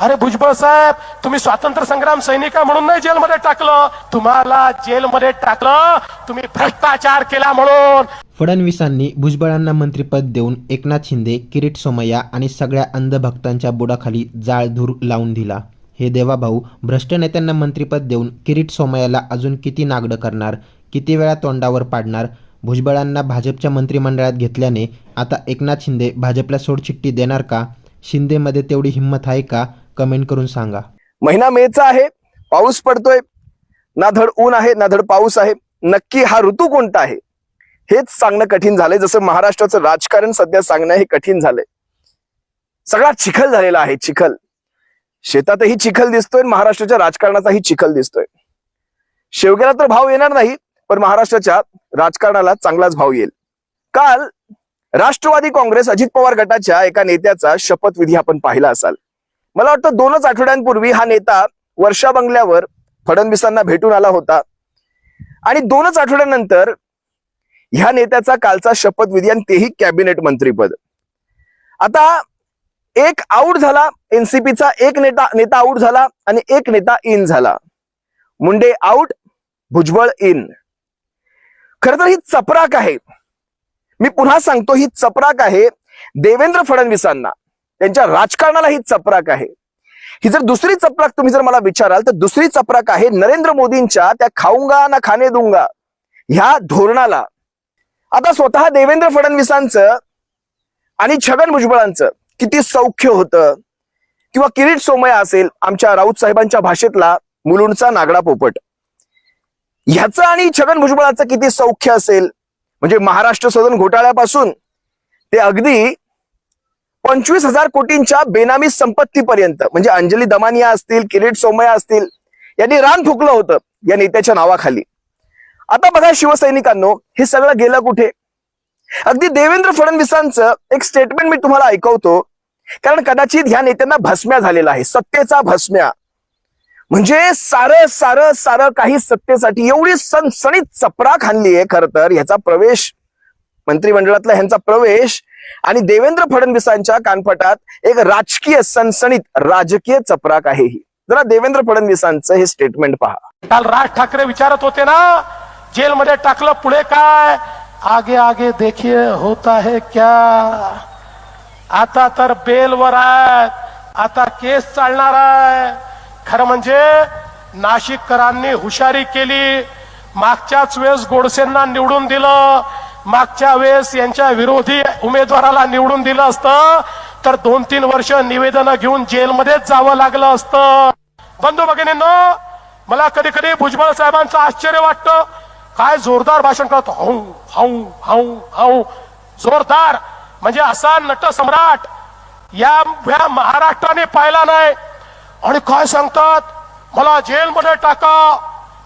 अरे भुजबळ साहेब तुम्ही स्वातंत्र्य संग्राम सैनिका म्हणून नाही जेलमध्ये टाकलं. तुम्हाला जेलमध्ये टाकलं. तुम्ही भ्रष्टाचार केला म्हणून. फडणवीसांनी भुजबळांना मंत्रिपद देऊन एकनाथ शिंदे किरीट सोमय्या आणि सगळ्या अंधभक्तांच्या बुडाखाली जाळधूर लावून दिला. हे देवाभाऊ भ्रष्ट नेत्यांना मंत्रिपद देऊन किरीट सोमय्याला अजून किती नागडं करणार किती वेळा तोंडावर पाडणार भुजबळांना भाजपच्या मंत्रिमंडळात घेतल्याने आता एकनाथ शिंदे भाजपला सोडचिठ्ठी देणार का? शिंदेमध्ये तेवढी हिंमत आहे का? कमेंट करून सांगा. महिना मेचा आहे पाऊस पडतोय. ना धड ऊन आहे ना धड पाऊस आहे. नक्की हा ऋतू कोणता आहे? हेच सांगणं कठीण झालंय. जसं महाराष्ट्राचं राजकारण सध्या सांगणं हे कठीण झालंय. सगळा चिखल झालेला आहे चिखल. शेतातही चिखल दिसतोय आणि महाराष्ट्राच्या राजकारणाचाही चिखल दिसतोय. शेवग्याला तर भाव येणार नाही पण महाराष्ट्राच्या राजकारणाला चांगलाच भाव येईल. काल राष्ट्रवादी काँग्रेस अजित पवार गटाच्या एका नेत्याचा शपथविधी आपण पाहिला असाल. मला वाटतं दोनच आठवड्यांपूर्वी हा नेता वर्षा बंगल्यावर फडणवीसांना भेटून आला होता. आणि दोनच आठवड्यानंतर ह्या नेत्याचा कालचा शपथविधी आणि तेही कॅबिनेट मंत्रीपद. आता एक आऊट झाला एनसीपीचा एक नेता नेता आऊट झाला आणि एक नेता इन झाला. मुंडे आऊट भुजबळ इन खर तर ही चपराक आहे. मी पुन्हा सांगतो ही चपराक आहे देवेंद्र फडणवीसांना. त्यांच्या राजकारणाला ही चपराक आहे. ही जर दुसरी चपराक तुम्ही जर मला विचाराल तर दुसरी चपराक आहे नरेंद्र मोदींच्या त्या खाऊंगा ना खाणे दुंगा ह्या धोरणाला. आता स्वतः देवेंद्र फडणवीसांचं आणि छगन भुजबळांचं किती सौख्य होतं. किंवा किरीट सोमया असेल आमच्या राऊत साहेबांच्या भाषेतला मुलुंडचा नागडा पोपट. ह्याचं आणि छगन भुजबळाचं किती सौख्य असेल. म्हणजे महाराष्ट्र सदन घोटाळ्यापासून ते अगदी पंचवीस हजार कोटींच्या बेनामी संपत्तीपर्यंत म्हणजे अंजली दमानिया असतील किरीट सोमया असतील यांनी रान फुकलं होतं या नेत्याच्या नावाखाली. आता बघा शिवसैनिकांनो हे सगळं गेलं कुठे? अगदी देवेंद्र फडणवीसांचं एक स्टेटमेंट मी तुम्हाला ऐकवतो. कारण कदाचित ह्या नेत्यांना भस्म्या झालेला आहे सत्तेचा भस्म्या. म्हणजे सारं सारं सारं काही सत्तेसाठी एवढी सणसणीत चपराक हाणली आहे खरं तर ह्याचा प्रवेश मंत्रिमंडळातला ह्यांचा प्रवेश आणि देवेंद्र फडणवीसांच्या कानपटात एक राजकीय सणसणीत राजकीय चपराक आहे ही. जरा देवेंद्र फडणवीसांचं हे स्टेटमेंट पहा. काल राज ठाकरे विचारत होते ना जेलमध्ये टाकलं पुढे काय? आगे आगे देखिए होता है क्या? आता तर बेलवर आहे आता केस चालणार आहे. खरं म्हणजे नाशिककरांनी हुशारी केली. मागच्याच वेळेस गोडसेंना निवडून दिलं. मागच्या वेळेस यांच्या विरोधी उमेदवाराला निवडून दिलं असतं तर दोन तीन वर्ष निवेदनं घेऊन जेलमध्येच जावं लागलं असतं. बंधू भगिनींनो मला कधी कधी भुजबळ साहेबांचं आश्चर्य वाटतं. काय जोरदार भाषण करतो हाऊ हाऊ हाऊ हाऊ जोरदार. म्हणजे असा नट सम्राट या या महाराष्ट्राने पाहिला नाही. आणि काय सांगतात? मला जेलमध्ये टाका.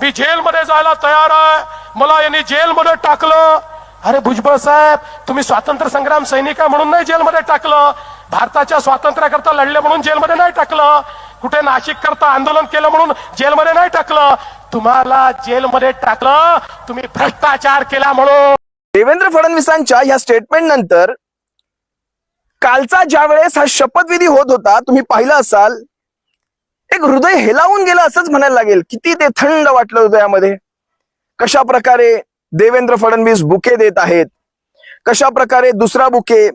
मी जेलमध्ये जायला तयार आहे. मला यांनी जेलमध्ये टाकलं. अरे भुजबळ साहेब तुम्ही स्वातंत्र्य संग्राम सैनिका म्हणून नाही जेलमध्ये टाकलं. भारताच्या स्वातंत्र्याकरता लढले म्हणून जेलमध्ये नाही टाकलं. कुठे नाशिक करता आंदोलन केलं म्हणून जेलमध्ये नाही टाकलं. तुम्हाला जेलमध्ये टाकलं तुम्ही भ्रष्टाचार केला म्हणून. देवेंद्र फडणवीसांच्या या स्टेटमेंट नंतर कालचा ज्या वेळेस हा शपथविधी होत होता तुम्ही पाहिलं असाल एक हृदय हेलावून गेलं असंच म्हणायला लागेल. किती ते थंड वाटलं हृदयामध्ये. कशा प्रकारे देवेंद्र फडणवीस बुके देत आहेत. कशा प्रकारे दुसरा बुके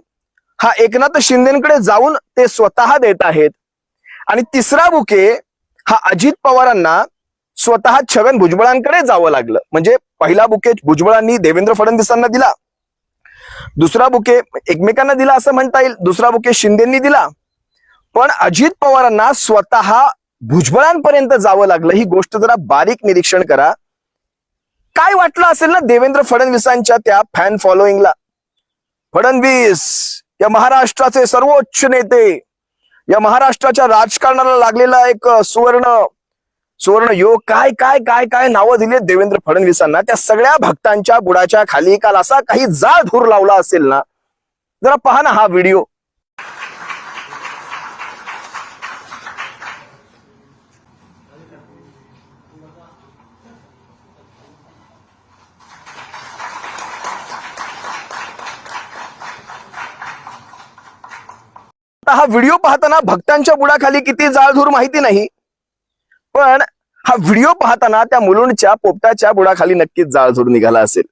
हा एकनाथ शिंदेकडे जाऊन ते स्वतः देत आहेत. आणि तिसरा बुके हा अजित पवारांना स्वतः छगन भुजबळांकडे जावं लागलं. म्हणजे पहिला बुके भुजबळांनी देवेंद्र फडणवीसांना दिला. दुसरा बुके एकमेकांना दिला असं म्हणता येईल. दुसरा बुके शिंदेंनी दिला. पण अजित पवारांना स्वतः भुजबळांपर्यंत जावं लागलं. ही गोष्ट जरा बारीक निरीक्षण करा. काय वाटलं असेल ना देवेंद्र फडणवीसांच्या त्या फॅन फॉलोईंगला फडणवीस या महाराष्ट्राचे सर्वोच्च नेते या महाराष्ट्राच्या राजकारणाला लागलेला एक सुवर्ण सुवर्ण योग. काय काय काय काय नावं दिली देवेंद्र फडणवीसांना? त्या सगळ्या भक्तांच्या बुडाच्या खाली काल असा काही जाळ धूर लावला असेल ना? जरा पहा ना हा व्हिडिओ आता हा व्हिडिओ पाहताना भक्तांच्या बुडाखाली किती जाळधूर माहिती नाही. पण हा व्हिडिओ पाहताना त्या मुलुंडच्या पोपटाच्या बुडाखाली नक्कीच जाळधूर निघाला असेल.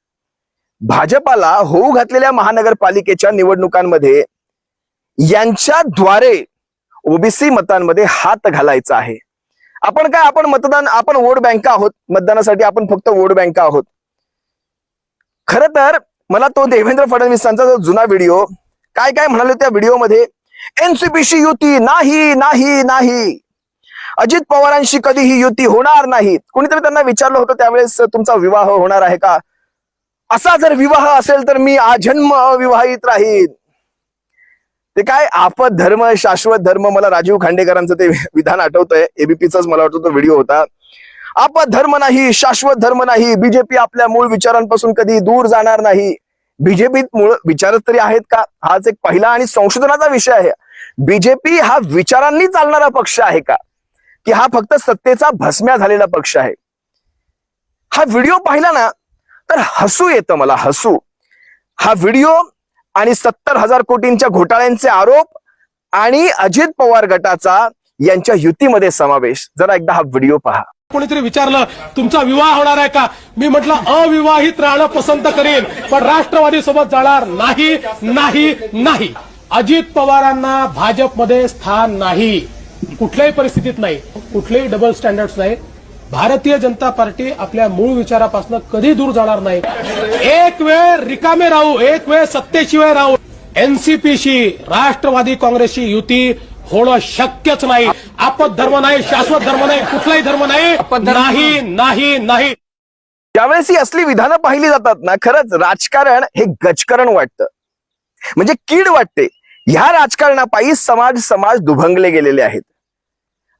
भाजपाला होऊ घातलेल्या महानगरपालिकेच्या निवडणुकांमध्ये यांच्याद्वारे ओबीसी मतांमध्ये हात घालायचा आहे. आपण काय आपण मतदान आपण वोट बँक आहोत. मतदानासाठी आपण फक्त वोट बँक आहोत. खर तर मला तो देवेंद्र फडणवीसांचा जो जुना व्हिडिओ काय काय म्हणाले त्या व्हिडिओमध्ये? एनसीपीशी युती नाही नाही नाही. अजित पवारांशी कधीही युती होणार नाही. कोणीतरी त्यांना विचारलं होतं त्यावेळेस तुमचा विवाह होणार आहे का? असा जर विवाह असेल तर मी आजन्म अविवाहित राहीन. ते काय आपत धर्म शाश्वत धर्म मला राजीव खांडेकरांचं ते विधान आठवतंय. एबीपीचाच मला वाटतं तो व्हिडिओ होता. आपत धर्म नाही शाश्वत धर्म नाही. बीजेपी आपल्या मूळ विचारांपासून कधी दूर जाणार नाही. बीजेपीत मूळ विचारच तरी आहेत का? हाच एक पहिला आणि संशोधनाचा विषय आहे. बीजेपी हा विचारांनी चालणारा पक्ष आहे का? की हा फक्त सत्तेचा भस्म्या झालेला पक्ष आहे? हा व्हिडिओ पाहिला ना तर हसू येतं मला हसू. हा व्हिडिओ आणि सत्तर हजार कोटींच्या घोटाळ्यांचे आरोप आणि अजित पवार गटाचा यांच्या युतीमध्ये समावेश. जरा एकदा हा व्हिडिओ पहा. कोणीतरी विचारलं तुमचा विवाह होणार आहे का? मी म्हटलं अविवाहित राहणं पसंत करेन पण राष्ट्रवादी सोबत जाणार नाही नाही नाही. अजित पवारांना भाजपमध्ये स्थान नाही. कुठल्याही परिस्थितीत नाही. कुठलेही डबल स्टँडर्ड नाही. भारतीय जनता पार्टी आपल्या मूळ विचारापासून कधी दूर जाणार नाही. एक वेळ रिकामे राहू एक वेळ सत्तेशिवाय राहू. एनसीपीशी राष्ट्रवादी काँग्रेसची युती होणं शक्यच नाही. आपत धर्म नाही शाश्वत धर्म नाही कुठलाही धर्म नाही. नाही नाही. नाही ज्यावेळेस ही असली विधानं पाहिली जातात ना खरंच राजकारण हे गजकरण वाटतं. म्हणजे कीड वाटते. ह्या राजकारणापायी समाज समाज दुभंगले गेलेले आहेत.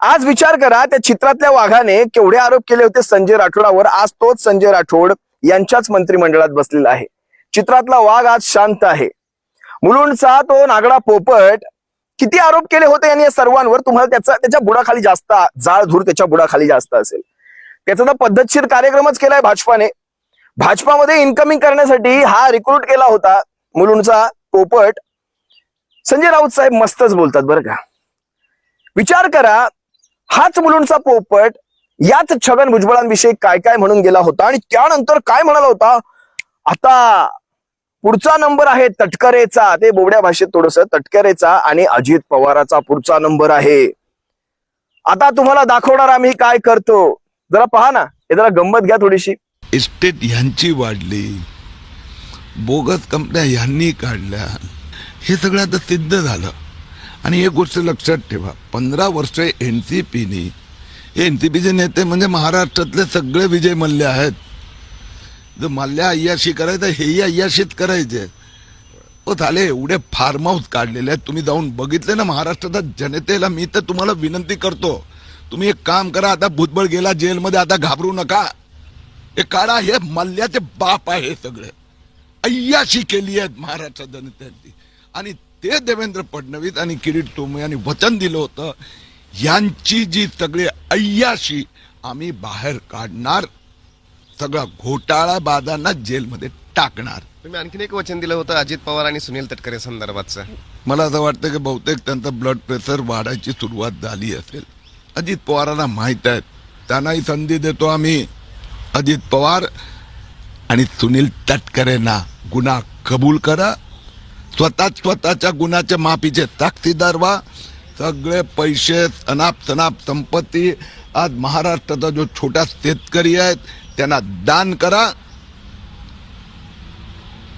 आज विचार करा त्या चित्रातल्या वाघाने केवढे आरोप केले होते संजय राठोडावर. आज तोच संजय राठोड यांच्याच मंत्रिमंडळात बसलेला आहे. चित्रातला वाघ आज शांत आहे. मुलुंडचा तो नागडा पोपट किती आरोप केले होते यांनी या सर्वांवर? तुम्हाला त्याचा त्याच्या बुडाखाली जास्त जाळ धूर त्याच्या बुडाखाली जास्त असेल. त्याचा तर पद्धतशीर कार्यक्रमच केलाय भाजपाने. भाजपामध्ये इन्कमिंग करण्यासाठी हा रिक्रूट केला होता मुलुंडचा पोपट. संजय राऊत साहेब मस्तच बोलतात बरं का. विचार करा हाच मुलुंडचा पोपट याच छगन भुजबळांविषयी काय काय म्हणून गेला होता आणि त्यानंतर काय म्हणाला होता? आता पुढचा नंबर आहे तटकरेचा. ते बोबड्या भाषेत थोडस तटकरेचा आणि अजित पवाराचा पुढचा नंबर आहे. आता तुम्हाला दाखवणार आम्ही काय करतो. जरा पहा ना. हे जरा गंमत घ्या थोडीशी. इस्टेट ह्यांची वाढली. बोगस कंपन्या ह्यांनी काढल्या. हे सगळं आता सिद्ध झालं. आणि एक गोष्ट लक्षात ठेवा. पंधरा वर्ष एन सी पीनी हे एन सी पीचे नेते म्हणजे महाराष्ट्रातले सगळे विजय मल्ले आहेत. जर मल्ल्या अय्याशी करायचं हेही अय्याशीत करायचे हो झाले एवढे फार्म हाऊस काढलेले आहेत तुम्ही जाऊन बघितले ना महाराष्ट्राच्या जनतेला मी तर तुम्हाला विनंती करतो. तुम्ही एक काम करा आता भुजबळ गेला जेलमध्ये आता घाबरू नका. हे काढा हे मल्ल्याचे बाप आहे हे सगळे. अय्याशी केली आहेत महाराष्ट्र जनतेची आणि ते देवेंद्र फडणवीस आणि किरीट तोमे यांनी वचन दिलं होतं. यांची जी सगळी अय्याशी आम्ही बाहेर काढणार सगळा घोटाळा बाजांना जेलमध्ये टाकणार. तुम्ही आणखीन एक वचन दिलं होतं अजित पवार आणि सुनील तटकरे संदर्भातचं. मला असं वाटतं की बहुतेक त्यांचं ब्लड प्रेशर वाढायची सुरुवात झाली असेल. अजित पवारांना माहीत आहे. त्यांनाही संधी देतो आम्ही. अजित पवार आणि सुनील तटकरेंना गुन्हा कबूल करा. स्वतः स्वतःच्या गुन्ह्याच्या माफीचे साक्षीदार व्हा सगळे पैसे अनाप सनाप संपत्ती. आज महाराष्ट्राचा जो छोटा शेतकरी आहेत त्यांना दान करा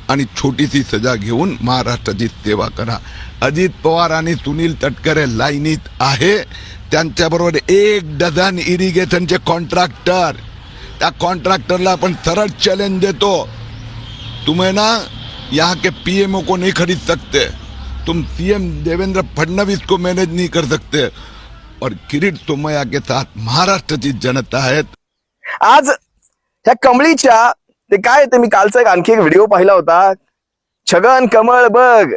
आणि छोटीशी सजा घेऊन महाराष्ट्राची सेवा करा. अजित पवार आणि सुनील तटकरे लाईनीत आहे. त्यांच्याबरोबर एक डझन इरिगेशनचे कॉन्ट्रॅक्टर त्या कॉन्ट्रॅक्टरला आपण सरळ चॅलेंज देतो. तुम्हें ना यहाँ के पीएमओ को नहीं खरीद सकते. तुम सीएम देवेंद्र फडणवीस को मैनेज नहीं कर सकते. और किरीट सोमया के साथ महाराष्ट्र की जनता है. आज ह्या कमळीच्या ते काय ते मी कालचा एक आणखी एक व्हिडिओ पाहिला होता. छगन कमळ बघ.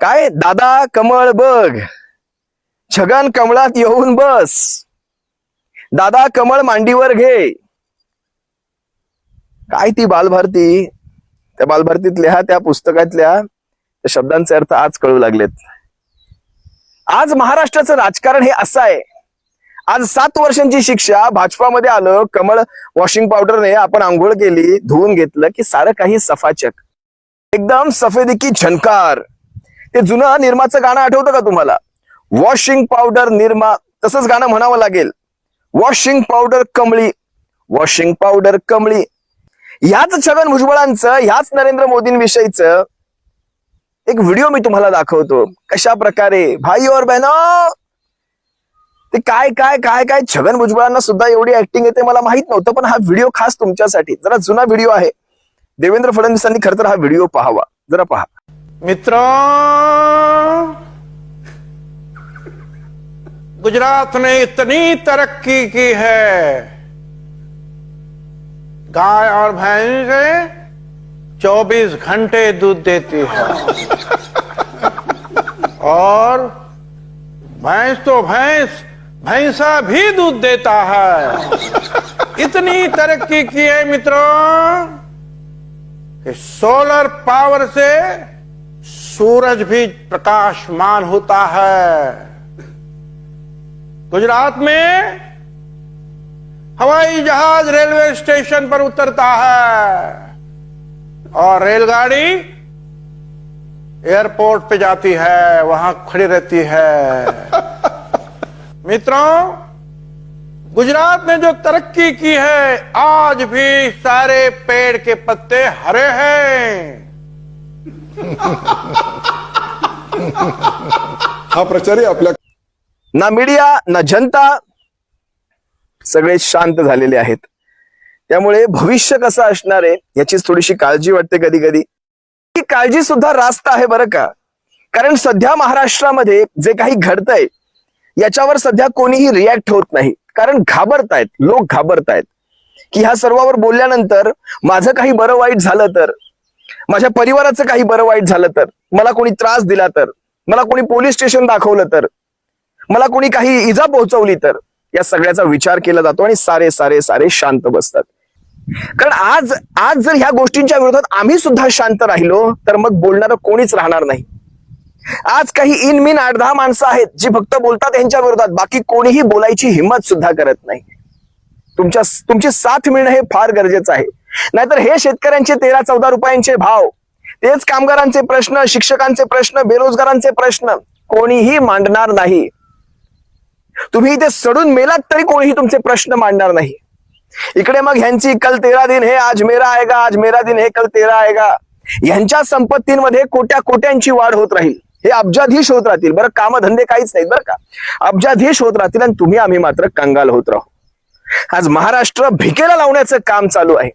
काय? दादा कमळ बघ. छगन कमळात येऊन बस. दादा कमळ मांडीवर घे. काय ती बालभारती? त्या बालभारतीतल्या त्या पुस्तकातल्या त्या शब्दांचे अर्थ आज कळू लागलेत. आज महाराष्ट्राचं राजकारण हे असं आहे. आज सात वर्षांची शिक्षा भाजपामध्ये आलं. कमळ वॉशिंग पावडरने आपण आंघोळ केली धुवून घेतलं की सारं काही सफाचक. एकदम सफेदी की झनकार ते जुनं निर्माचं गाणं आठवतं का तुम्हाला? Washing powder Nirma. तसंच गाणं म्हणावं लागेल. Washing powder Kamli. Washing powder Kamli. ह्याच छगन भुजबळांचं ह्याच नरेंद्र मोदींविषयीचं एक व्हिडिओ मी तुम्हाला दाखवतो. कशा प्रकारे भाई और बहनो! ते काय काय काय काय? छगन भुजबळांना सुद्धा एवढी ऍक्टिंग येते मला माहित नव्हतं, पण हा व्हिडिओ खास तुमच्यासाठी. जरा जुना व्हिडिओ आहे. देवेंद्र फडणवीसांनी खरं तर हा व्हिडिओ पाहावा. जरा पहा. मित्रों! गुजरात ने इतनी तरक्की की है। गाय और भैंस 24 घंटे दूध देती है। और भैंस तो भैंस भैंसा भी दूध देता है। इतनी तरक्की की है मित्रों कि सोलर पावर से सूरज भी प्रकाशमान होता है। गुजरात में हवाई जहाज़ रेलवे स्टेशन पर उतरता है और रेलगाड़ी एयरपोर्ट पे जाती है, वहाँ खड़ी रहती है। मित्रों गुजरात ने जो तरक्की की है आज भी सारे पेड़ के पत्ते हरे हैं। हा प्रचारही आपल्या ना मीडिया ना जनता सगळे शांत झालेले आहेत. त्यामुळे भविष्य कसं असणार आहे याचीच थोडीशी काळजी वाटते कधी कधी ही काळजी सुद्धा रास्त आहे बरं का? कारण सध्या महाराष्ट्रामध्ये जे काही घडतंय याच्यावर सध्या कोणीही रिॲक्ट होत नाही. कारण घाबरतायत लोक घाबरतायत. की ह्या सर्वावर बोलल्यानंतर माझं काही बरं वाईट झालं तर माझ्या परिवाराचं काही बरं वाईट झालं तर मला कोणी त्रास दिला तर मला कोणी पोलीस स्टेशन दाखवलं तर मला कोणी काही इजा पोहोचवली तर या सगळ्याचा विचार केला जातो आणि सारे सारे सारे शांत बसतात. कारण आज आज जर ह्या गोष्टींच्या विरोधात आम्ही सुद्धा शांत राहिलो तर मग बोलणारं कोणीच राहणार नाही. आज काही इन मिन आठ दहा माणसं आहेत जी फक्त बोलतात यांच्या विरोधात. बाकी कोणीही बोलायची हिंमत सुद्धा करत नाही. तुमच्या तुमची साथ मिळणं हे फार गरजेचं आहे. नाहीतर हे शेतकऱ्यांचे तेरा चौदा रुपयांचे भाव तेच कामगारांचे प्रश्न शिक्षकांचे प्रश्न बेरोजगारांचे प्रश्न कोणीही मांडणार नाही. तुम्ही इथे सडून मेलात तरी कोणीही तुमचे प्रश्न मांडणार नाही. इकडे मग ह्यांची कल तेरा दिन हे आज मेरा आएगा आज मेरा दिन हे कल तेरा आएगा. ह्यांच्या संपत्तींमध्ये कोट्या कोट्यांची वाढ होत राहील. हे अब्जाधीश होत राहतील. बरं कामधंदे काहीच नाहीत बरं का? अब्जाधीश होत राहतील आणि तुम्ही आम्ही मात्र कंगाल होत राहू. आज महाराष्ट्र भिकेला लावण्याचं काम चालू आहे.